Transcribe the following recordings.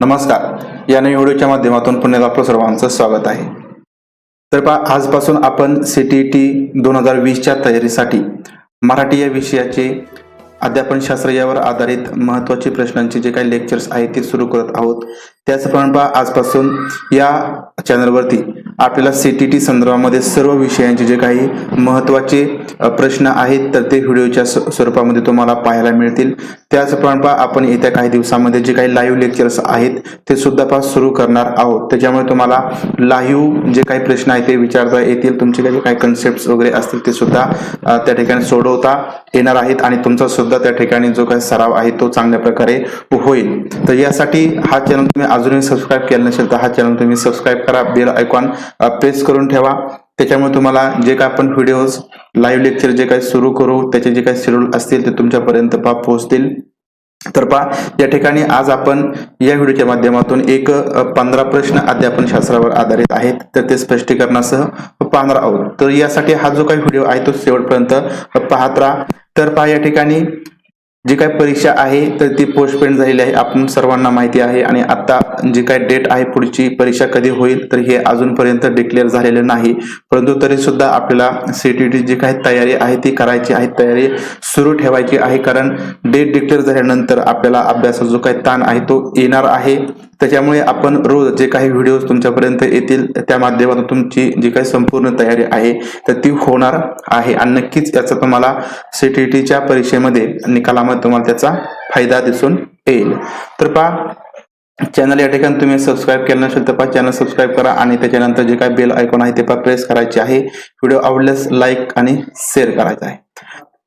नमस्कार. या नवीन व्हिडिओच्या माध्यमातून पुण्यात आपलं सर्वांचं स्वागत आहे. तर पहा आजपासून आपण सी टी टी दोन हजार वीसच्या तयारीसाठी मराठी या विषयाचे अध्यापनशास्त्र यावर आधारित महत्त्वाचे प्रश्नांचे जे काही लेक्चर्स आहेत ते सुरू करत आहोत. त्याचप्रमाणे पहा आजपासून या चॅनलवरती आपल्याला सी टी टी संदर्भामध्ये सर्व विषयांचे जे काही महत्त्वाचे प्रश्न आहेत तर ते व्हिडिओच्या स्वरूपामध्ये तुम्हाला पाहायला मिळतील. त्याचप्रमाणे आपण येत्या काही दिवसामध्ये जे काही लाईव्ह लेक्चर्स आहेत ते सुद्धा पास सुरू करणार आहोत. त्याच्यामुळे तुम्हाला लाईव्ह जे काही प्रश्न आहेत ते विचारता येतील. तुमचे काही जे काही कन्सेप्ट वगैरे असतील ते सुद्धा त्या ठिकाणी सोडवता येणार आहेत आणि तुमचा सुद्धा त्या ठिकाणी जो काही सराव आहे तो चांगल्या प्रकारे होईल. तर यासाठी हा चॅनल तुम्ही अजूनही सबस्क्राईब केला नसेल तर हा चॅनल तुम्ही सबस्क्राईब करा. बेल आयकॉन प्रेस करून ठेवा. त्याच्यामुळे तुम्हाला जे काय आपण व्हिडिओज लाईव्ह लेक्चर जे काही सुरू करू त्याचे जे काही शेड्यूल असतील ते तुमच्यापर्यंत पा पोहोचतील. तर पहा या ठिकाणी आज आपण या व्हिडिओच्या माध्यमातून एक पंधरा प्रश्न अध्यापन शास्त्रावर आधारित आहेत. तर ते स्पष्टीकरणासह पाहणार आहोत. तर यासाठी हा जो काही व्हिडिओ आहे तो शेवटपर्यंत पाहत राहा. तर पहा या ठिकाणी जी काय परीक्षा आहे तर ती पोस्टपेंड झालेली आहे. आपण सर्वांना माहिती आहे आणि आता जी काय डेट आहे पुढची परीक्षा कधी होईल तर हे अजूनपर्यंत डिक्लेअर झालेलं नाही. परंतु तरी सुद्धा आपल्याला सीटीटी जी काही तयारी आहे ती करायची आहे तयारी सुरू ठेवायची आहे. कारण डेट डिक्लेअर झाल्यानंतर आपल्याला अभ्यासाचा जो काही ताण आहे तो येणार आहे. त्याच्यामुळे आपण रोज जे काही व्हिडिओज तुमच्यापर्यंत येतील त्या माध्यमातून तुमची जी काही संपूर्ण तयारी आहे तर ती होणार आहे. आणि नक्कीच याचा तुम्हाला सीटीटीच्या परीक्षेमध्ये निकालामध्ये तुम्हाला त्याचा फायदा दिसून येईल. तर पहा चॅनल या ठिकाणी तुम्ही सबस्क्राईब केलं नसेल तर पहा चॅनल सबस्क्राईब करा आणि त्याच्यानंतर जे काही बेल आयकॉन आहे ते पहा प्रेस करायचे आहे. व्हिडिओ आवडल्यास लाईक आणि शेअर करायचा आहे.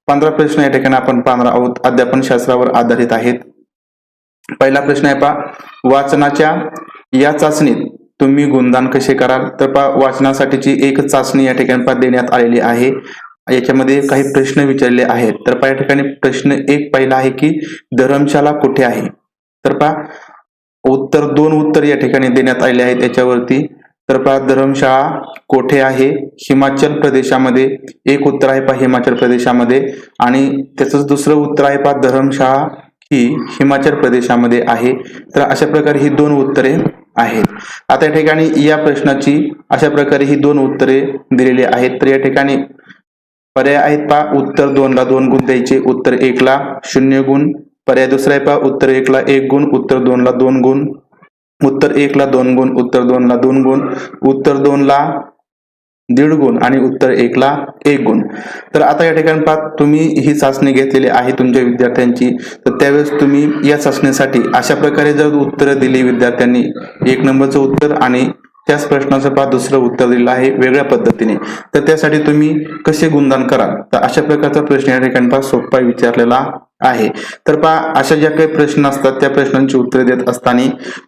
पंधरा प्रश्न या ठिकाणी आपण पाहणार आहोत. अध्यापन शास्त्रावर आधारित आहेत. पहिला प्रश्न आहे पहा वाचनाच्या या चाचणीत तुम्ही गुणदान कसे कराल? तर पहा वाचनासाठीची एक चाचणी या ठिकाणी पहा देण्यात आलेली आहे. याच्यामध्ये काही प्रश्न विचारले आहेत. तर पहा या ठिकाणी प्रश्न एक पहिला आहे की धर्मशाला कुठे आहे? तर पहा उत्तर दोन उत्तर या ठिकाणी देण्यात आले आहेत याच्यावरती. तर पहा धर्मशाळा कोठे आहे? हिमाचल प्रदेशामध्ये. एक उत्तर आहे पहा हिमाचल प्रदेशामध्ये. आणि त्याच दुसरं उत्तर आहे पहा धर्मशाळा ही हिमाचल प्रदेशामध्ये आहे. तर अशा प्रकारे ही दोन उत्तरे आहेत. आता या ठिकाणी या प्रश्नाची अशा प्रकारे ही दोन उत्तरे दिलेली आहेत. तर या ठिकाणी पर्याय आहेत पा उत्तर दोनला दोन गुण द्यायचे. उत्तर एकला शून्य गुण. पर्याय दुसरा आहे पा उत्तर एकला एक गुण. उत्तर दोनला दोन गुण. उत्तर एकला दोन गुण. उत्तर दोनला दोन गुण. उत्तर दोनला दीड गुण आणि उत्तर एकला एक गुण. तर आता या ठिकाणी पहा तुम्ही ही चाचणी घेतलेली आहे तुमच्या विद्यार्थ्यांची. तर त्यावेळेस तुम्ही या चाचणीसाठी अशा प्रकारे जर उत्तरं दिली विद्यार्थ्यांनी एक नंबरचं उत्तर आणि त्याच प्रश्नाचं पहा दुसरं उत्तर दिलेलं आहे वेगळ्या पद्धतीने. तर त्यासाठी तुम्ही कसे गुणदान कराल? तर अशा प्रकारचा प्रश्न या ठिकाणी पहा सोपा विचारलेला आहे. तर पहा अशा ज्या काही प्रश्न असतात त्या प्रश्नांची उत्तरे देत असताना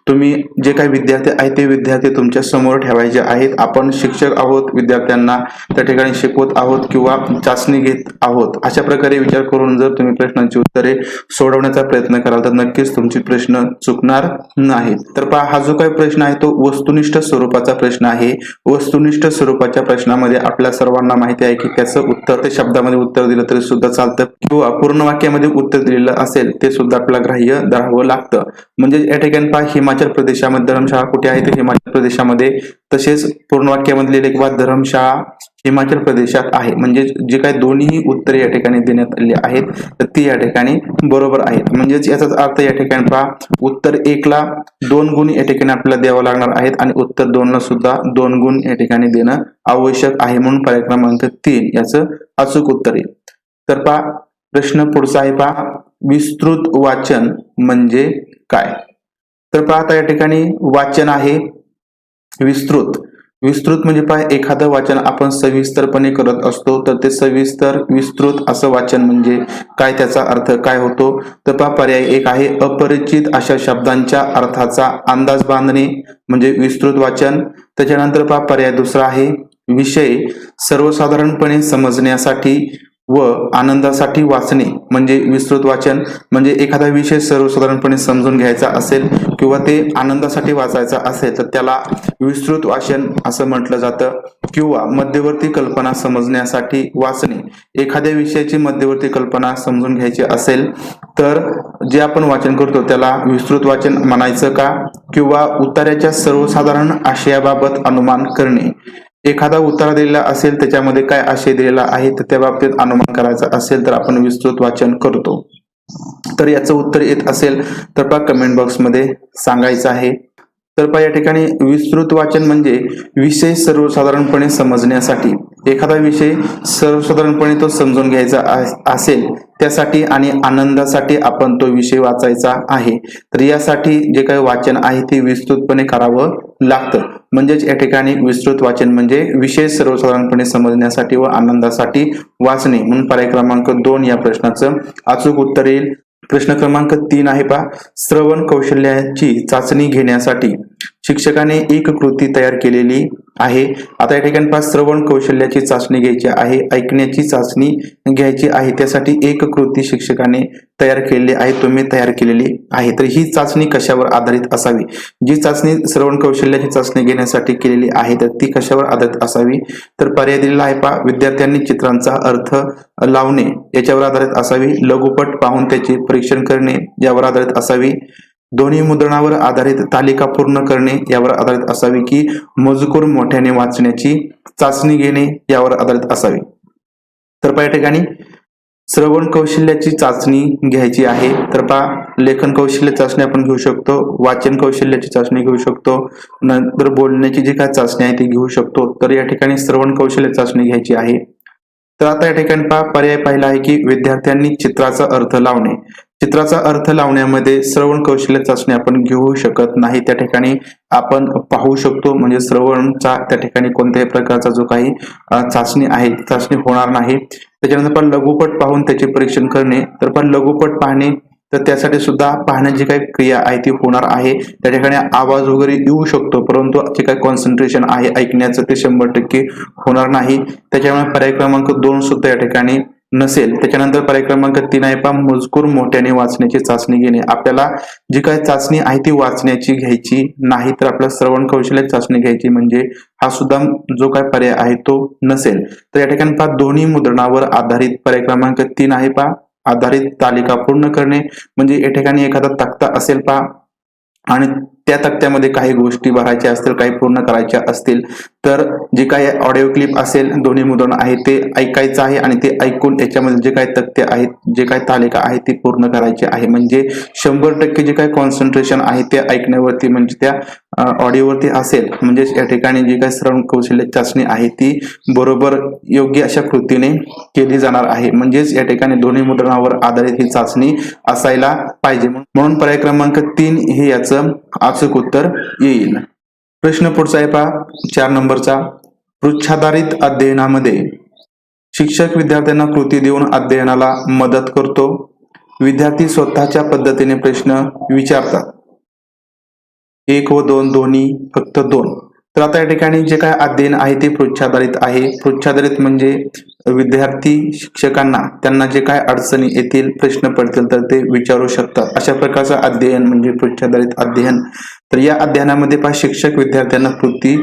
तुम्ही जे काही विद्यार्थी आहेत ते विद्यार्थी तुमच्यासमोर ठेवायचे आहेत. आपण शिक्षक आहोत विद्यार्थ्यांना त्या ठिकाणी शिकवत आहोत किंवा चाचणी घेत आहोत. अशा प्रकारे विचार करून जर तुम्ही प्रश्नांची उत्तरे सोडवण्याचा प्रयत्न कराल तर नक्कीच तुमचे प्रश्न चुकणार नाही तर पहा हा जो काही प्रश्न आहे तो वस्तुनिष्ठ स्वरूपाचा प्रश्न आहे. वस्तुनिष्ठ स्वरूपाच्या प्रश्नामध्ये आपल्या सर्वांना माहिती आहे की त्याचं उत्तर ते शब्दामध्ये उत्तर दिलं तरी सुद्धा चालतं किंवा पूर्ण वाक्यामध्ये उत्तर दिलेलं असेल ते सुद्धा आपल्याला ग्राह्य धरावं लागतं. म्हणजे या ठिकाणी पहा हिमाचल प्रदेशामध्ये धर्मशाळा कुठे आहे? तर हिमाचल प्रदेशामध्ये तसेच पूर्ण वाक्यामध्ये लिहिले किंवा धर्मशाळा हिमाचल प्रदेशात आहे. म्हणजे जे काही दोन्ही उत्तरे या ठिकाणी देण्यात आली आहेत तर ती या ठिकाणी बरोबर आहेत. म्हणजेच याचाच अर्थ या ठिकाणी पहा उत्तर एकला दोन गुण या ठिकाणी आपल्याला द्यावं लागणार आहेत आणि उत्तर दोनला सुद्धा दोन गुण या ठिकाणी देणं आवश्यक आहे. म्हणून पर्याय क्रमांक तीन याचं अचूक उत्तर येईल तर पहा प्रश्न पुढचा आहे पहा. विस्तृत वाचन म्हणजे काय? तर पहा आता या ठिकाणी वाचन आहे विस्तृत. विस्तृत म्हणजे पहा एखादं वाचन आपण सविस्तरपणे करत असतो तर ते सविस्तर विस्तृत असं वाचन म्हणजे काय त्याचा अर्थ काय होतो? तर पहा पर्याय एक आहे अपरिचित अशा शब्दांच्या अर्थाचा अंदाज बांधणे म्हणजे विस्तृत वाचन. त्याच्यानंतर पहा पर्याय दुसरा आहे विषय सर्वसाधारणपणे समजण्यासाठी व आनंदासाठी वाचणे म्हणजे विस्तृत वाचन म्हणजे एखादा विषय सर्वसाधारणपणे समजून घ्यायचा असेल किंवा ते आनंदासाठी वाचायचा असेल तर त्याला विस्तृत वाचन असं म्हटलं जातं. किंवा मध्यवर्ती कल्पना समजण्यासाठी वाचणे. एखाद्या विषयाची मध्यवर्ती कल्पना समजून घ्यायची असेल तर जे आपण वाचन करतो त्याला विस्तृत वाचन म्हणायचं का? किंवा उतार्याच्या सर्वसाधारण आशयाबाबत अनुमान करणे. एखादा उतारा दिलेला असेल त्याच्यामध्ये काय आशय दिलेला आहे तर त्या बाबतीत अनुमान करायचा असेल तर आपण विस्तृत वाचन करतो. तर याचं उत्तर येत असेल तर पहा कमेंट बॉक्समध्ये सांगायचं आहे. तर पहा या ठिकाणी विस्तृत वाचन म्हणजे विषय सर्वसाधारणपणे समजण्यासाठी. एखादा विषय सर्वसाधारणपणे तो समजून घ्यायचा असेल त्यासाठी आणि आनंदासाठी आपण तो विषय वाचायचा आहे. तर यासाठी जे काही वाचन आहे ते विस्तृतपणे करावं लागतं. म्हणजेच या ठिकाणी विस्तृत वाचन म्हणजे विषय सर्वसाधारणपणे समजण्यासाठी व आनंदासाठी वाचणे. म्हणून पर्याय क्रमांक दोन या प्रश्नाचं अचूक उत्तर येईल. प्रश्न क्रमांक तीन आहे पहा. श्रवण कौशल्याची चाचणी घेण्यासाठी. शिक्षकाने एक कृती तयार केलेली आहे. आता या ठिकाणी पहा श्रवण कौशल्याची चाचणी घ्यायची आहे ऐकण्याची चाचणी घ्यायची आहे. त्यासाठी एक कृती शिक्षकाने तयार केलेली आहे तुम्ही तयार केलेली आहे. तर ही चाचणी कशावर आधारित असावी? जी चाचणी श्रवण कौशल्याची चाचणी घेण्यासाठी केलेली आहे तर ती कशावर आधारित असावी? तर पर्याय दिलेला आहे पा विद्यार्थ्यांनी चित्रांचा अर्थ लावणे याच्यावर आधारित असावी. लघुपट पाहून त्याचे परीक्षण करणे यावर आधारित असावी. ध्वनी मुद्रणावर आधारित तालिका पूर्ण करणे यावर आधारित असावी की मजकूर मोठ्याने वाचण्याची चाचणी घेणे यावर आधारित असावी. तर पहा या ठिकाणी श्रवण कौशल्याची चाचणी घ्यायची आहे. तर पहा लेखन कौशल्य चाचणी आपण घेऊ शकतो वाचन कौशल्याची चाचणी घेऊ शकतो नंतर बोलण्याची जी काय चाचणी आहे ती घेऊ शकतो. तर या ठिकाणी श्रवण कौशल्य चाचणी घ्यायची आहे. तर आता या ठिकाणी पहा पर्याय पाहिला आहे की विद्यार्थ्यांनी चित्राचा अर्थ लावणे. चित्राचा अर्थ लावण्यामध्ये श्रवण कौशल्य चाचणी आपण घेऊ शकत नाही. त्या ठिकाणी आपण पाहू शकतो म्हणजे श्रवणचा त्या ठिकाणी कोणत्याही प्रकारचा जो काही चाचणी आहे चाचणी होणार नाही. त्याच्यानंतर पण लघुपट पाहून त्याचे परीक्षण करणे. तर पण लघुपट पाहणे तर त्यासाठी सुद्धा पाहण्याची काही क्रिया आहे ती होणार आहे. त्या ठिकाणी आवाज वगैरे येऊ शकतो परंतु जे काही कॉन्सन्ट्रेशन आहे ऐकण्याचं ते शंभर टक्के होणार नाही. त्याच्यामुळे पर्याय क्रमांक दोन सुद्धा या ठिकाणी नसेल त्याच्यानंतर पर्याय क्रमांक तीन आहे पहा मजकूर मोठ्याने वाचण्याची चाचणी घेणे. आपल्याला जी काय चाचणी आहे ती वाचण्याची घ्यायची नाही तर आपल्याला श्रवण कौशल्य चाचणी घ्यायची म्हणजे हा सुद्धा जो काय पर्याय आहे तो नसेल. तर या ठिकाणी पहा दोन्ही मुद्रणावर आधारित पर्याय क्रमांक तीन आहे पहा आधारित तालिका पूर्ण करणे. म्हणजे या ठिकाणी एखादा तक्ता असेल पहा आणि त्या तक्त्यामध्ये काही गोष्टी भरायच्या असतील काही पूर्ण करायच्या असतील तर जे काही ऑडिओ क्लिप असेल दोन्ही मुद्रण आहे ते ऐकायचं आहे आणि ते ऐकून याच्यामध्ये जे काही तक्ते आहेत जे काही तालिका आहे ती पूर्ण करायची आहे. म्हणजे शंभर टक्के जे काही कॉन्सन्ट्रेशन आहे ते ऐकण्यावरती म्हणजे त्या ऑडिओवरती असेल. म्हणजेच या ठिकाणी जी काही श्रवण कौशल्य चाचणी आहे ती बरोबर योग्य अशा कृतीने केली जाणार आहे. म्हणजेच या ठिकाणी दोन्ही मुद्रणावर आधारित ही चाचणी असायला पाहिजे. म्हणून पर्याय क्रमांक तीन हे याचं अचूक उत्तर येईल. प्रश्न पुढचा आहे पहा. चार नंबरचा. पृच्छाधारित अध्ययनामध्ये शिक्षक विद्यार्थ्यांना कृती देऊन अध्ययनाला मदत करतो. विद्यार्थी स्वतःच्या पद्धतीने प्रश्न विचारतात. एक व दोन दोन्ही फक्त दोन. तर आता या ठिकाणी जे काय अध्ययन आहे ते पृच्छाधारित आहे. पृच्छाधारित म्हणजे विद्यार्थी शिक्षकांना त्यांना जे काय अडचणी येतील प्रश्न पडतील तर ते विचारू शकतात. अशा प्रकारचं अध्ययन म्हणजे पृच्छाधारित अध्ययन. तर या अध्ययनामध्ये पहा शिक्षक विद्यार्थ्यांना कृती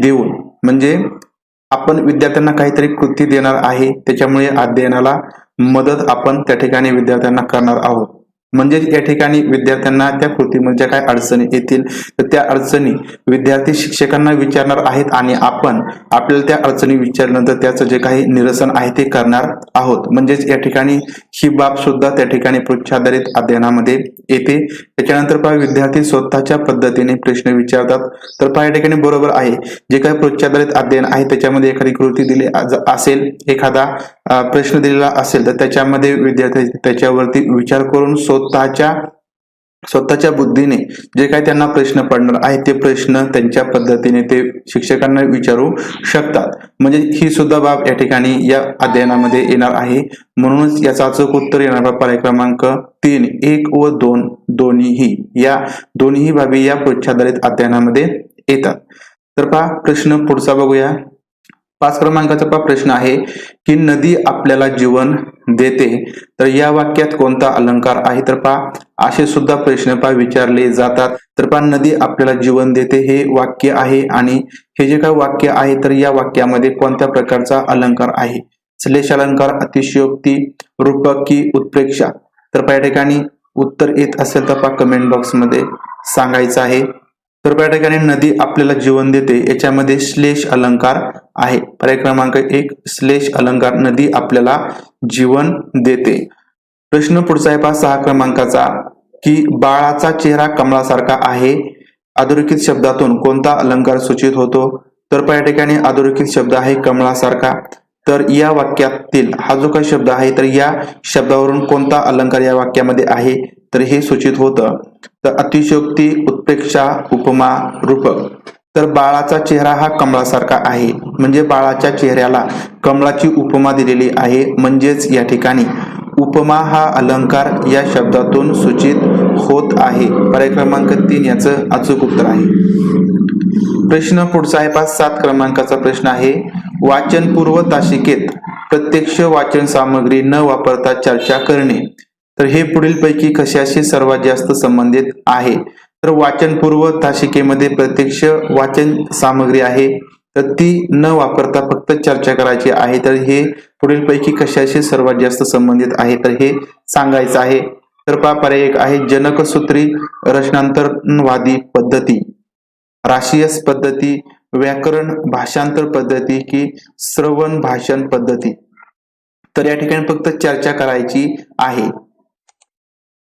देऊन म्हणजे आपण विद्यार्थ्यांना काहीतरी कृती देणार आहे त्याच्यामुळे अध्ययनाला मदत आपण त्या ठिकाणी विद्यार्थ्यांना करणार आहोत. म्हणजेच या ठिकाणी विद्यार्थ्यांना त्या कृतीमध्ये ज्या काय अडचणी येतील? तर त्या अडचणी विद्यार्थी शिक्षकांना विचारणार आहेत आणि आपण आपल्याला त्या अडचणी विचारल्यानंतर त्याचं जे काही निरसन आहे ते करणार आहोत. म्हणजेच या ठिकाणी ही बाब सुद्धा त्या ठिकाणी पृच्छाधारित अध्ययनामध्ये येते. त्याच्यानंतर पहा विद्यार्थी स्वतःच्या पद्धतीने प्रश्न विचारतात. तर पहा या ठिकाणी बरोबर आहे. जे काही पृच्छाधारित अध्ययन आहे त्याच्यामध्ये एखादी कृती दिली असेल एखादा प्रश्न दिलेला असेल तर त्याच्यामध्ये विद्यार्थी त्याच्यावरती विचार करून स्वतःच्या स्वतःच्या बुद्धीने जे काही त्यांना प्रश्न पडणार आहे ते प्रश्न त्यांच्या पद्धतीने ते शिक्षकांना विचारू शकतात. म्हणजे ही सुद्धा बाब या ठिकाणी या अध्ययनामध्ये येणार आहे. म्हणूनच याचा अचूक उत्तर येणार पर्याय क्रमांक तीन एक व दोन दोन्हीही या दोन्ही बाबी या पृच्छाधारित अध्ययनामध्ये येतात. तर पहा प्रश्न पुढचा बघूया. पाच क्रमांकाचा प्रश्न आहे की नदी आपल्याला जीवन देते. तर या वाक्यात कोणता अलंकार आहे? तर पहा असे सुद्धा प्रश्न पहा विचारले जातात. तर पहा नदी आपल्याला जीवन देते हे वाक्य आहे आणि हे जे काही वाक्य आहे तर या वाक्यामध्ये कोणत्या प्रकारचा अलंकार आहे? श्लेष अलंकार अतिशयोक्ती रूपक की उत्प्रेक्षा. तर पा या ठिकाणी उत्तर येत असेल तर पहा कमेंट बॉक्समध्ये सांगायचं आहे. तर या ठिकाणी नदी आपल्याला जीवन देते. याच्यामध्ये श्लेष अलंकार आहे. पर्याय क्रमांक एक श्लेष अलंकार नदी आपल्याला जीवन देते. प्रश्न पुढचा आहे पहा सहा क्रमांकाचा. की बाळाचा चेहरा कमळासारखा आहे. अधोरेखित शब्दातून कोणता अलंकार सूचित होतो? तर या ठिकाणी अधोरेखित शब्द आहे कमळासारखा. तर या वाक्यातील हा जो काही शब्द आहे तर या शब्दावरून कोणता अलंकार या वाक्यामध्ये आहे तर हे सूचित होतं. तर अतिशयोक्ती उत्प्रेक्षा उपमा रूपक. तर बाळाचा चेहरा हा कमळासारखा आहे. म्हणजे बाळाच्या चेहऱ्याला कमळाची उपमा दिलेली आहे म्हणजेच या ठिकाणी. उपमा हा अलंकार या शब्दातून सूचित होत आहे. पर्याय क्रमांक तीन याचं अचूक उत्तर आहे. प्रश्न पुढचा आहे. पाच सात क्रमांकाचा प्रश्न आहे. वाचनपूर्व तासिकेत प्रत्यक्ष वाचन सामग्री न वापरता चर्चा करणे. तर हे पुढील पैकी कशाशी सर्वात जास्त संबंधित आहे? तर वाचनपूर्व तासिकेमध्ये प्रत्यक्ष वाचन सामग्री आहे तर ती न वापरता फक्त चर्चा करायची आहे. तर हे पुढील पैकी कशाशी सर्वात जास्त संबंधित आहे? तर हे सांगायचं आहे. तर पहा पर्याय एक आहे जनकसूत्री रचनांतरवादी पद्धती. राशियस पद्धती व्याकरण भाषांतर पद्धती की श्रवण भाषण पद्धती. तर या ठिकाणी फक्त चर्चा करायची आहे.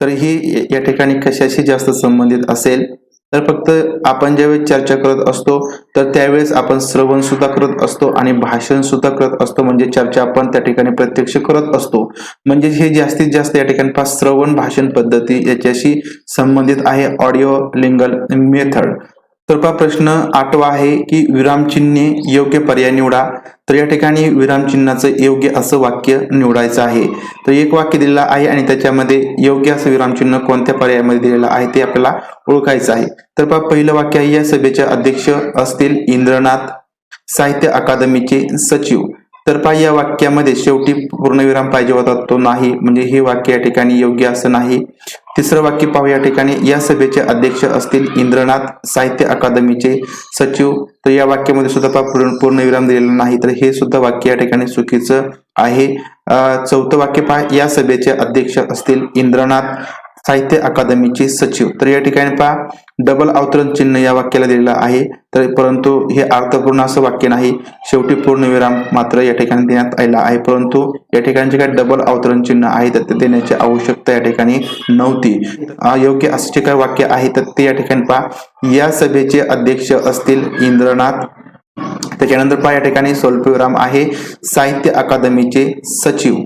तर ही या ठिकाणी कशाशी जास्त संबंधित असेल? तर फक्त आपण ज्यावेळेस चर्चा करत असतो तर त्यावेळेस आपण श्रवण सुद्धा करत असतो आणि भाषण सुद्धा करत असतो. म्हणजे चर्चा आपण त्या ठिकाणी प्रत्यक्ष करत असतो. म्हणजे हे जास्तीत जास्त या ठिकाणी पाच श्रवण भाषण पद्धती याच्याशी संबंधित आहे. ऑडिओ लिंगल मेथड तर पहा प्रश्न आठवा आहे की विरामचिन्हे योग्य पर्याय निवडा. तर या ठिकाणी विरामचिन्हाचं योग्य असं वाक्य निवडायचं आहे. तर एक वाक्य दिलेलं आहे आणि त्याच्यामध्ये योग्य असं विरामचिन्ह कोणत्या पर्यायामध्ये दिलेलं आहे ते आपल्याला ओळखायचं आहे. तर पहा पहिलं वाक्य आहे या सभेचे अध्यक्ष असतील इंद्रनाथ साहित्य अकादमीचे सचिव. तर पहा या वाक्यामध्ये शेवटी पूर्णविराम पाहिजे होता तो नाही. म्हणजे हे वाक्य या ठिकाणी योग्य असं नाही. तिसरं वाक्य पाहू या ठिकाणी या सभेचे अध्यक्ष असतील इंद्रनाथ साहित्य अकादमीचे सचिव. तर या वाक्यामध्ये सुद्धा पहा पूर्ण पूर्णविराम दिलेला नाही तर हे सुद्धा वाक्य या ठिकाणी चुकीचं आहे. चौथं वाक्य पहा या सभेचे अध्यक्ष असतील इंद्रनाथ साहित्य अकादमीचे सचिव. तर या ठिकाणी पहा डबल अवतरण चिन्ह या वाक्याला दिलेलं आहे. तर परंतु हे अर्थपूर्ण असं वाक्य नाही. शेवटी पूर्णविराम मात्र या ठिकाणी देण्यात आलेला आहे. परंतु या ठिकाणी जे काही डबल अवतरण चिन्ह आहे तर ते देण्याची आवश्यकता या ठिकाणी नव्हती. योग्य असे जे काही वाक्य आहे तर ते या ठिकाणी पहा. या सभेचे अध्यक्ष असतील इंद्रनाथ. त्याच्यानंतर पहा या ठिकाणी स्वल्पविराम आहे. साहित्य अकादमीचे सचिव.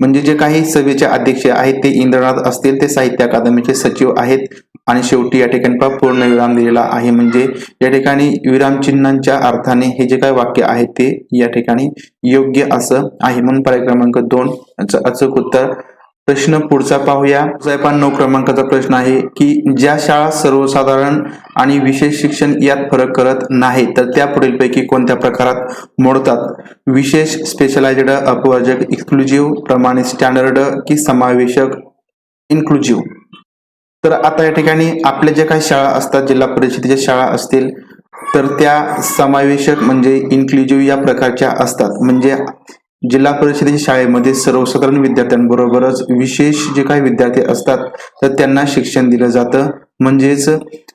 म्हणजे जे काही सभेचे अध्यक्ष आहेत ते इंद्रनाथ असतील ते साहित्य अकादमीचे सचिव आहेत. आणि शेवटी या ठिकाणी पहा पूर्ण विराम दिलेला आहे. म्हणजे या ठिकाणी विराम चिन्हांच्या अर्थाने हे जे काही वाक्य आहे ते या ठिकाणी योग्य असं आहे. म्हणून पर्याय क्रमांक दोन अचूक उत्तर. प्रश्न पुढचा पाहूया. साहेबां नऊ क्रमांकाचा प्रश्न आहे की ज्या शाळा सर्वसाधारण आणि विशेष शिक्षण यात फरक करत नाही तर त्या पुढीलपैकी कोणत्या प्रकारात मोडतात? विशेष स्पेशलायझड अपवर्जक एक्सक्लुझिव्ह प्रमाणे स्टँडर्ड की समावेशक इन्क्लुझिव्ह तर आता या ठिकाणी आपल्या ज्या काही शाळा असतात जिल्हा परिषदेच्या शाळा असतील तर त्या समावेशक म्हणजे इन्क्लुझिव्ह या प्रकारच्या असतात. म्हणजे जिल्हा परिषदेच्या शाळेमध्ये सर्वसाधारण विद्यार्थ्यांबरोबरच विशेष जे काही विद्यार्थी असतात तर त्यांना शिक्षण दिलं जातं. म्हणजेच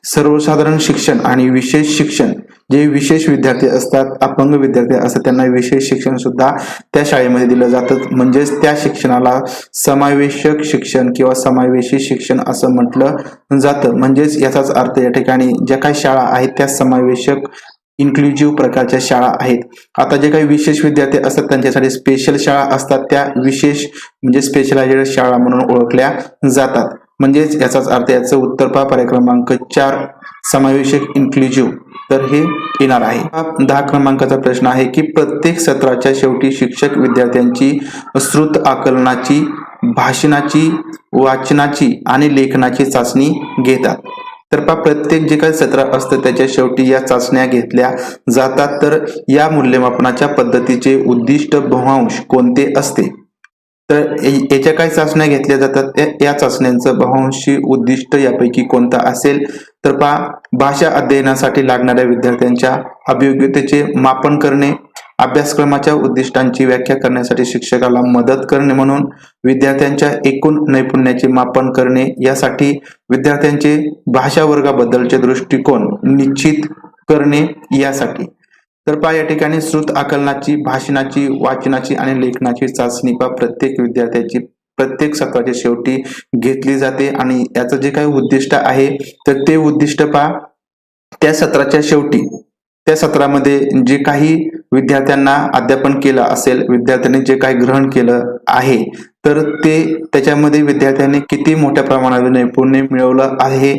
सर्वसाधारण शिक्षण आणि विशेष शिक्षण जे विशेष विद्यार्थी असतात अपंग विद्यार्थी असतात त्यांना विशेष शिक्षण सुद्धा त्या शाळेमध्ये दिलं जातं. म्हणजेच त्या शिक्षणाला समावेशक शिक्षण किंवा समावेशी शिक्षण असं म्हटलं जातं. म्हणजेच याचाच अर्थ या ठिकाणी ज्या काही शाळा आहेत त्या समावेशक इन्क्लुझिव्ह प्रकारच्या शाळा आहेत. आता जे काही विशेष विद्यार्थी असतात त्यांच्यासाठी स्पेशल शाळा असतात त्या विशेष म्हणजे स्पेशलायझेड शाळा म्हणून ओळखल्या जातात. म्हणजेच याचाच अर्थ याचं उत्तर पहा. पर्याय क्रमांक चार समावेशक इन्क्लुझिव्ह तर हे येणार आहे. हा दहा क्रमांकाचा प्रश्न आहे की प्रत्येक सत्राच्या शेवटी शिक्षक विद्यार्थ्यांची श्रुत आकलनाची भाषणाची वाचनाची आणि लेखनाची चाचणी घेतात. तर पा प्रत्येक जे काही सत्र असतं त्याच्या शेवटी या चाचण्या घेतल्या जातात. तर या मूल्यमापनाच्या पद्धतीचे उद्दिष्ट बहुंश कोणते असते? तर याच्या काही चाचण्या घेतल्या जातात. या- या चाचण्यांचं बहुंशी उद्दिष्ट यापैकी कोणतं असेल? तर पहा भाषा अध्ययनासाठी लागणाऱ्या विद्यार्थ्यांच्या अभियोग्यतेचे मापन करणे अभ्यासक्रमाच्या उद्दिष्टांची व्याख्या करण्यासाठी शिक्षकाला मदत करणे म्हणून विद्यार्थ्यांच्या एकूण नैपुण्याचे मापन करणे यासाठी विद्यार्थ्यांचे भाषा वर्गाबद्दलचे दृष्टिकोन निश्चित करणे यासाठी. तर पहा या ठिकाणी श्रुत आकलनाची भाषणाची वाचनाची आणि लेखनाची चाचणी पहा. प्रत्येक विद्यार्थ्याची प्रत्येक सत्राच्या शेवटी घेतली जाते आणि याचं जे काही उद्दिष्ट आहे तर ते उद्दिष्ट पहा त्या सत्राच्या शेवटी त्या सत्रामध्ये जे काही विद्यार्थ्यांना अध्यापन केलं असेल विद्यार्थ्यांनी जे काही ग्रहण केलं आहे तर ते त्याच्यामध्ये विद्यार्थ्यांनी किती मोठ्या प्रमाणात नैपुण्य मिळवलं आहे?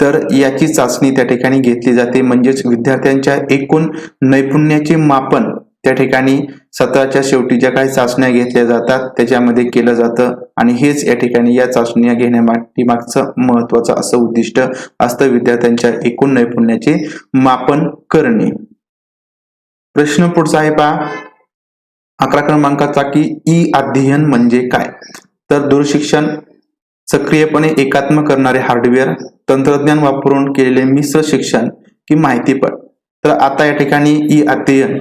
तर याची चाचणी त्या ठिकाणी घेतली जाते. म्हणजेच विद्यार्थ्यांच्या एकूण नैपुण्याचे मापन त्या ठिकाणी सत्राच्या शेवटी ज्या काही चाचण्या घेतल्या जातात त्याच्यामध्ये केलं जातं. आणि हेच या ठिकाणी या चाचण्या घेण्यामागचं महत्वाचं असं उद्दिष्ट असतं विद्यार्थ्यांच्या एकूण नैपुण्याचे मापन करणे. प्रश्न पुढचा आहे पहा. अकरा क्रमांकाचा की ई अध्ययन म्हणजे काय? तर दूरशिक्षण सक्रियपणे एकात्म करणारे हार्डवेअर तंत्रज्ञान वापरून केलेले मिश्र शिक्षण की माहितीपट. तर आता या ठिकाणी ई अध्ययन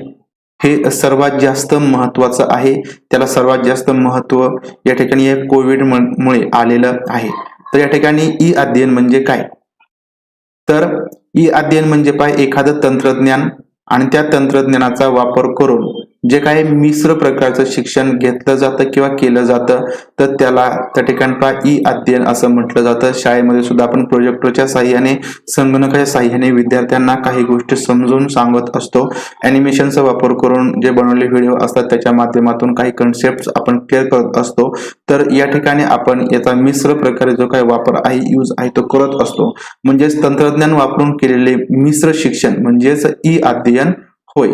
हे सर्वात जास्त महत्वाचं आहे. त्याला सर्वात जास्त महत्त्व या ठिकाणी कोविड मुळे आलेलं आहे. तर या ठिकाणी ई अध्ययन म्हणजे काय? तर ई अध्ययन म्हणजे पाय एखादं तंत्रज्ञान आणि त्या तंत्रज्ञानाचा वापर करून जे काही मिश्र प्रकारचं शिक्षण घेतलं जातं किंवा केलं जातं तर त्याला त्या ठिकाणचा ई अध्ययन असं म्हटलं जातं. शाळेमध्ये सुद्धा आपण प्रोजेक्टरच्या साह्याने संगणकाच्या साह्याने विद्यार्थ्यांना काही गोष्टी समजून सांगत असतो. अॅनिमेशनचा वापर करून जे बनवलेले व्हिडिओ असतात त्याच्या माध्यमातून काही कन्सेप्ट आपण क्लिअर करत असतो. तर या ठिकाणी आपण याचा मिश्र प्रकारे जो काही वापर आहे यूज आहे तो करत असतो. म्हणजेच तंत्रज्ञान वापरून केलेले मिश्र शिक्षण म्हणजेच ई अध्ययन होय.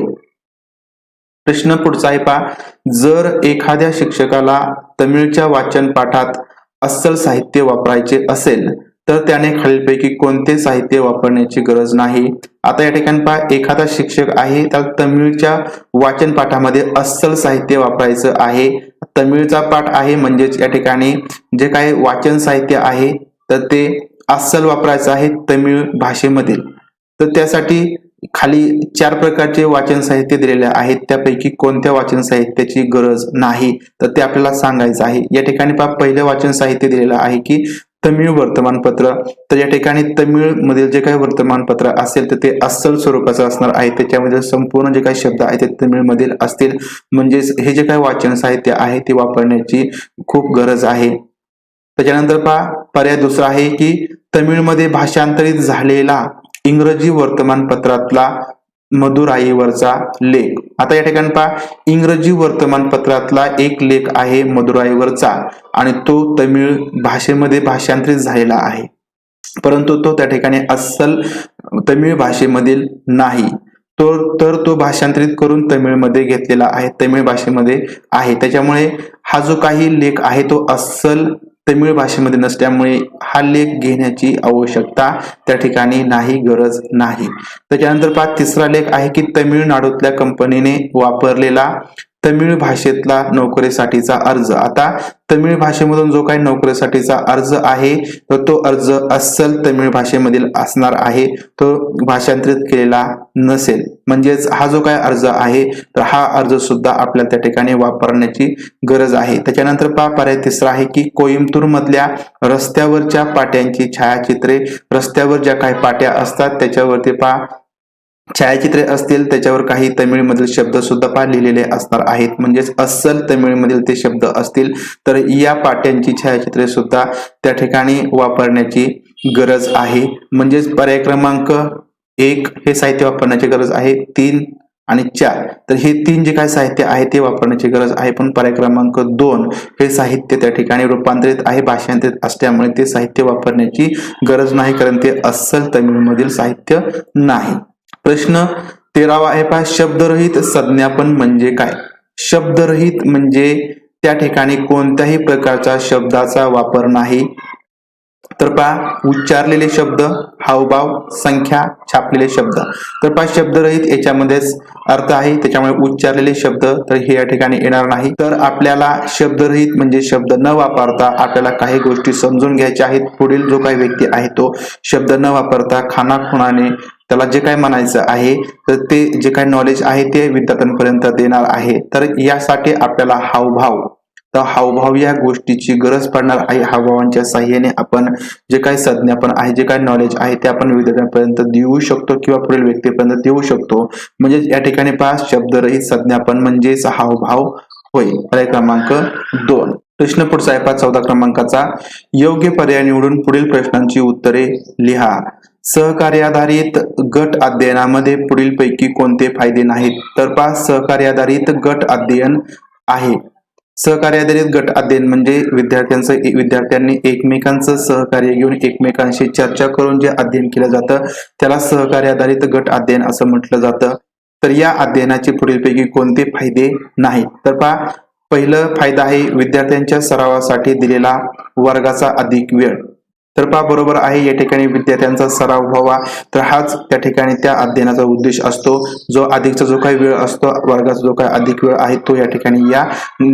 प्रश्न पुढचा आहे पहा. जर एखाद्या शिक्षकाला तमिळच्या वाचन पाठात अस्सल साहित्य वापरायचे असेल तर त्याने खालीलपैकी कोणते साहित्य वापरण्याची गरज नाही? आता या ठिकाणी पहा एखादा शिक्षक आहे तर तमिळच्या वाचन पाठामध्ये अस्सल साहित्य वापरायचं आहे. तमिळचा पाठ आहे म्हणजेच या ठिकाणी जे काही वाचन साहित्य आहे तर ते अस्सल वापरायचं आहे तमिळ भाषेमधील. तर त्यासाठी खाली चार प्रकारचे वाचन साहित्य दिलेले आहेत. त्यापैकी कोणत्या वाचन साहित्याची गरज नाही? तर ते आपल्याला सांगायचं आहे. या ठिकाणी पहा पहिलं वाचन साहित्य दिलेलं आहे की तमिळ वर्तमानपत्र. तर या ठिकाणी तमिळ मधील जे काही वर्तमानपत्र असेल तर ते अस्सल स्वरूपाचं असणार आहे. त्याच्यामध्ये संपूर्ण जे काही शब्द आहेत ते तमिळ मधील असतील. म्हणजेच हे जे काही वाचन साहित्य आहे ते वापरण्याची खूप गरज आहे. त्याच्यानंतर पहा पर्याय दुसरा आहे की तमिळमध्ये भाषांतरित झालेला इंग्रजी वर्तमानपत्रातला मधुराईवरचा लेख. आता या ठिकाणी पहा. इंग्रजी वर्तमानपत्रातला एक लेख आहे मधुराईवरचा आणि तो तमिळ भाषेमध्ये भाषांतरित झालेला आहे. परंतु तो त्या ठिकाणी अस्सल तमिळ भाषेमधील नाही. तो तर तो भाषांतरित करून तमिळमध्ये घेतलेला आहे तमिळ भाषेमध्ये आहे. त्याच्यामुळे हा जो काही लेख आहे तो अस्सल तमिळ भाषेमध्ये नसल्यामुळे हा लेख घेण्याची आवश्यकता त्या ठिकाणी नाही गरज नाही. त्याच्यानंतर पहा तिसरा लेख आहे की तमिळनाडूतल्या कंपनीने वापरलेला तमिळ भाषेतला नोकरीसाठीचा अर्ज. आता तमिळ भाषेमधून जो काही नोकरीसाठीचा अर्ज आहे तर तो अर्ज अस्सल तमिळ भाषेमधील असणार आहे. तो भाषांतरित केलेला नसेल. म्हणजेच हा जो काही अर्ज आहे तर हा अर्ज सुद्धा आपल्याला त्या ठिकाणी वापरण्याची गरज आहे. त्याच्यानंतर पहा पर्याय तिसरा आहे की कोईमतूर मधल्या रस्त्यावरच्या पाट्यांची छायाचित्रे रस्त्यावर ज्या काही पाट्या असतात त्याच्यावरती पा छायाचित्रे असतील त्याच्यावर काही तमिळमधील शब्द सुद्धा पहा लिहिलेले असणार आहेत. म्हणजेच अस्सल तमिळमधील ते शब्द असतील तर या पाट्यांची छायाचित्रे सुद्धा त्या ठिकाणी वापरण्याची गरज आहे. म्हणजेच पर्याय क्रमांक एक हे साहित्य वापरण्याची गरज आहे तीन आणि चार. तर हे तीन जे काही साहित्य आहे ते वापरण्याची गरज आहे. पण पर्याय क्रमांक दोन हे साहित्य त्या ठिकाणी रूपांतरित आहे भाषांतरित असल्यामुळे ते साहित्य वापरण्याची गरज नाही कारण ते अस्सल तमिळमधील साहित्य नाही. प्रश्न तेरावा आहे पहा शब्दरहित संज्ञापन म्हणजे काय? शब्दरहित म्हणजे त्या ठिकाणी कोणत्याही प्रकारचा शब्दाचा वापर नाही. तर पहा उच्चारलेले शब्द हावभाव संख्या छापलेले शब्द. तर पहा शब्दरहित याच्यामध्येच अर्थ आहे त्याच्यामुळे उच्चारलेले शब्द तर हे या ठिकाणी येणार नाही. तर आपल्याला शब्दरहित म्हणजे शब्द न वापरता आपल्याला काही गोष्टी समजून घ्यायच्या आहेत. पुढील जो काही व्यक्ती आहे तो शब्द न वापरता खानाखुणाने त्याला जे काय म्हणायचं आहे तर ते जे काही नॉलेज आहे ते विद्यार्थ्यांपर्यंत देणार आहे. तर यासाठी आपल्याला हावभाव. तर हावभाव या गोष्टीची गरज पडणार आहे. हावभावांच्या साह्याने आपण जे काही संज्ञापन आहे जे काही नॉलेज आहे ते आपण विद्यार्थ्यांपर्यंत देऊ शकतो किंवा पुढील व्यक्तीपर्यंत देऊ शकतो. म्हणजे या ठिकाणी पाच शब्दरहित संज्ञापन म्हणजेच हावभाव होय. पर्याय क्रमांक दोन. प्रश्न पुढचा आहे पाच चौदा क्रमांकाचा. योग्य पर्याय निवडून पुढील प्रश्नांची उत्तरे लिहा. सहकार्याधारित गट अध्ययनामध्ये पुढील पैकी कोणते फायदे नाहीत? तर पहा सहकार्याधारित गट अध्ययन आहे. सहकार्याधारित गट अध्ययन म्हणजे विद्यार्थ्यांचं विद्यार्थ्यांनी एकमेकांचं सहकार्य घेऊन एकमेकांशी चर्चा करून जे अध्ययन केलं जातं त्याला सहकार्याधारित गट अध्ययन असं म्हटलं जातं. तर या अध्ययनाचे पुढीलपैकी कोणते फायदे नाही तर पहा पहिलं फायदा आहे विद्यार्थ्यांच्या सरावासाठी दिलेला वर्गाचा अधिक वेळ. तर पहा बरोबर आहे या ठिकाणी विद्यार्थ्यांचा सराव व्हावा. तर हाच त्या ठिकाणी त्या अध्ययनाचा उद्देश असतो. जो अधिकचा जो काही वेळ असतो वर्गाचा जो काही अधिक वेळ आहे तो या ठिकाणी या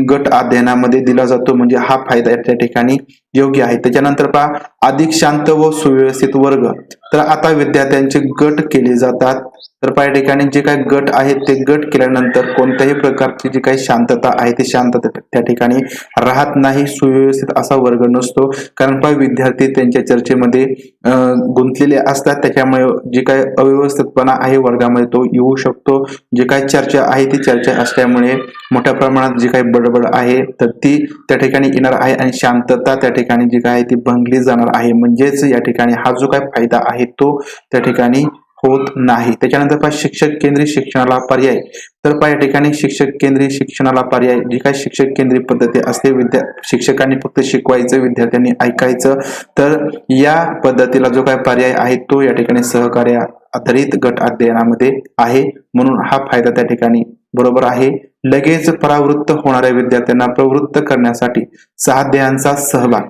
गट अध्ययनामध्ये दिला जातो. म्हणजे हा फायदा त्या ठिकाणी योग्य आहे. त्याच्यानंतर पहा अधिक शांत व सुव्यवस्थित वर्ग. तर आता विद्यार्थ्यांचे गट केले जातात. तर काही ठिकाणी जे काही गट आहेत ते गट केल्यानंतर कोणत्याही प्रकारची जी काही शांतता आहे ती शांतता त्या ठिकाणी राहत नाही. सुव्यवस्थित असा वर्ग नसतो. कारण काही विद्यार्थी त्यांच्या चर्चेमध्ये गुंतलेले असतात. त्याच्यामुळे जे काय अव्यवस्थितपणा आहे वर्गामध्ये तो येऊ शकतो. जे काय चर्चा आहे ती चर्चा असल्यामुळे मोठ्या प्रमाणात जी काही बडबड आहे तर ती त्या ठिकाणी येणार आहे आणि शांतता त्या ठिकाणी जी काय आहे ती भंगली जाणार आहे. म्हणजेच या ठिकाणी हा जो काय फायदा आहे तो त्या ठिकाणी होत नाही. त्याच्यानंतर पहा शिक्षक केंद्रित शिक्षणाला पर्याय. तर पहा या ठिकाणी शिक्षक केंद्रित शिक्षणाला पर्याय. जी काही शिक्षक केंद्रित पद्धती असते विद्या शिक्षकांनी फक्त शिकवायचं विद्यार्थ्यांनी ऐकायचं. तर या पद्धतीला जो काय पर्याय आहे तो या ठिकाणी सहकार्य आधारित गट अध्ययनामध्ये आहे. म्हणून हा फायदा त्या ठिकाणी बरोबर आहे. लगेच परावृत्त होणाऱ्या विद्यार्थ्यांना प्रवृत्त करण्यासाठी सहाध्यायांचा सहभाग.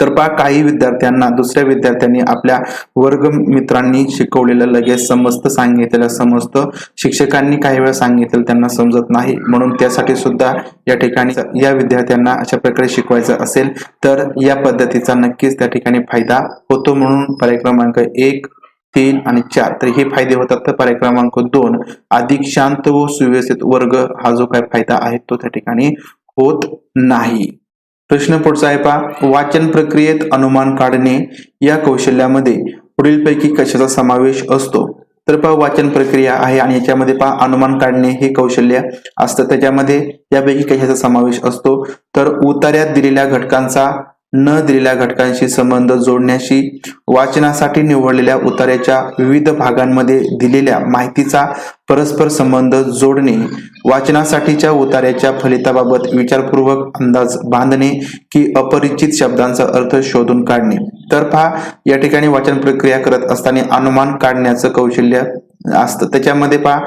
तर पहा काही विद्यार्थ्यांना दुसऱ्या विद्यार्थ्यांनी आपल्या वर्ग मित्रांनी शिकवलेलं लगेच समजतं सांगितलेलं समजतं शिक्षकांनी काही वेळा सांगितलं त्यांना समजत नाही. म्हणून त्यासाठी सुद्धा या ठिकाणी या विद्यार्थ्यांना अशा प्रकारे शिकवायचं असेल तर या पद्धतीचा नक्कीच त्या ठिकाणी फायदा होतो म्हणून पर्याय क्रमांक एक तीन आणि चार. तर हे फायदे होतात. तर पर्याय क्रमांक दोन अधिक शांत व सुव्यवस्थित वर्ग हा जो काय फायदा आहे तो त्या ठिकाणी होत नाही. प्रश्न पुढचा आहे पहा. वाचन प्रक्रियेत अनुमान काढणे या कौशल्यामध्ये पुढीलपैकी कशाचा समावेश असतो? तर पहा वाचन प्रक्रिया आहे आणि याच्यामध्ये पहा अनुमान काढणे हे कौशल्य असतं. त्याच्यामध्ये यापैकी कशाचा समावेश असतो? तर उतार्यात दिलेल्या घटकांचा न दिलेल्या घटकांशी संबंध जोडण्याशी वाचनासाठी निवडलेल्या उतार्याच्या विविध भागांमध्ये दिलेल्या माहितीचा परस्पर संबंध जोडणे वाचनासाठीच्या उतार्याच्या फलिताबाबत विचारपूर्वक अंदाज बांधणे की अपरिचित शब्दांचा अर्थ शोधून काढणे. तर पहा या ठिकाणी वाचन प्रक्रिया करत असताना अनुमान काढण्याचं कौशल्य असतं. त्याच्यामध्ये पहा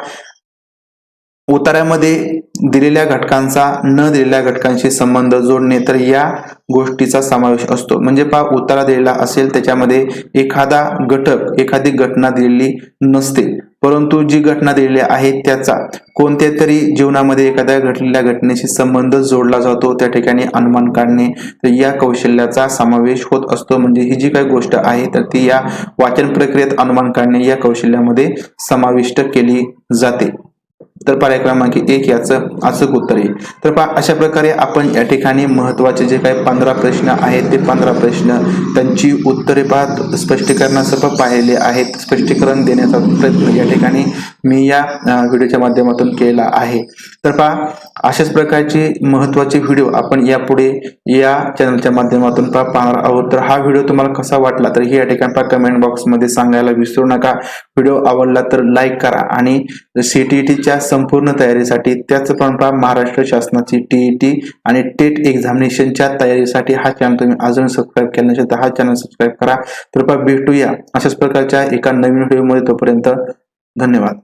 उतार्यामध्ये दिलेल्या घटकांचा न दिलेल्या घटकांशी संबंध जोडणे तर या गोष्टीचा समावेश असतो. म्हणजे पहा उतारा दिलेला असेल त्याच्यामध्ये एखादा घटक एखादी घटना दिलेली नसते. परंतु जी घटना दिलेली आहे त्याचा कोणत्या तरी जीवनामध्ये एखाद्या घडलेल्या घटनेशी संबंध जोडला जातो त्या ठिकाणी अनुमान काढणे तर या कौशल्याचा समावेश होत असतो. म्हणजे ही जी काही गोष्ट आहे तर ती या वाचन प्रक्रियेत अनुमान काढणे या कौशल्यामध्ये समाविष्ट केली जाते. तर पर्याय क्रमांक एक याचं अचूक उत्तर येईल तर पहा अशा प्रकारे आपण या ठिकाणी महत्त्वाचे जे काही पंधरा प्रश्न आहेत ते पंधरा प्रश्न त्यांची उत्तरे पाहत स्पष्टीकरणासह पाहिले आहेत. स्पष्टीकरण देण्याचा प्रयत्न या ठिकाणी मी या व्हिडिओच्या माध्यमातून केला आहे. तर पहा अशाच प्रकारचे महत्त्वाचे व्हिडिओ आपण यापुढे या चॅनलच्या माध्यमातून पहा पाहणार आहोत. तर हा व्हिडिओ तुम्हाला कसा वाटला तर हे या ठिकाणी पहा कमेंट बॉक्समध्ये सांगायला विसरू नका. व्हिडिओ आवडला तर लाईक करा आणि सी टी टीच्या संपूर्ण तयारीसाठी त्याचप्रमाणे महाराष्ट्र शासनाची टीईटी आणि टेट एक्झामिनेशनच्या तयारीसाठी हा चॅनल तुम्ही अजून सबस्क्राईब केला नसेल तर हा चॅनल सबस्क्राईब करा. तर भेटूया अशाच प्रकारच्या एका नवीन व्हिडिओमध्ये तोपर्यंत धन्यवाद.